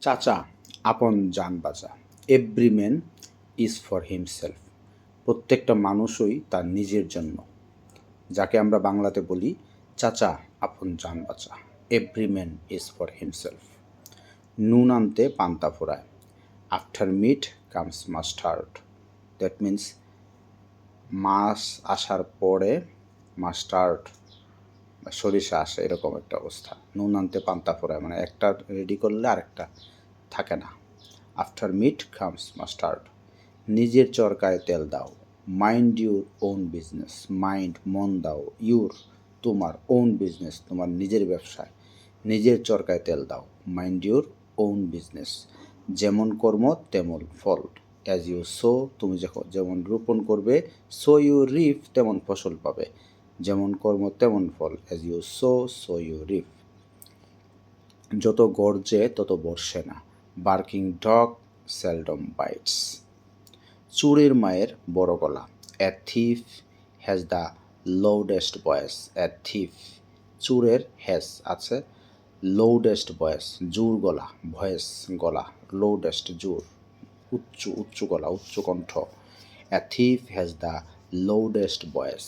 চাচা, আপন যান বাঁচা। Every man is for himself প্রত্যেকটা মানুষই তার নিজের জন্য। যাকে আমরা বাংলাতে বলি, চাচা, আপন যান বাঁচা। Every man is for himself নুন আনতে পান্তা ফোরায় after meat comes mustard that means মাছ আসার পরে মাস্টার্ড সরিষা আসে, এরকম একটা অবস্থা। নুন আনতে পান্তা ফোড়ায় মানে একটা রেডি করলে আরেকটা থাকে না। আফটার মিট কামস মাস্টার্ড নিজের চরকায় তেল দাও। Mind your own business mind মন দাও। ইউর তোমার ওন বিজনেস তোমার নিজের ব্যবসায়। নিজের চরকায় তেল দাও। মাইন্ড ইউর ওন বিজনেস যেমন কর্ম, তেমন ফল। অ্যাজ ইউ সো তুমি যখন, যেমন রোপণ করবে সো ইউ রিফ তেমন ফসল পাবে। যেমন কর্ম, তেমন ফল as you so so you reap যত গর্জে, তত বর্ষে না। বার্কিং ডগ সেলডম বাইটস চুরের মায়ের বড় গলা। A thief has the loudest voice a thief চুরের has আছে লোডেস্ট বয়েস জোর গলা, ভয়েস গলা লোডেস্ট জোর, উচ্চ উচ্চ গলা, উচ্চ কণ্ঠ। A thief has the loudest voice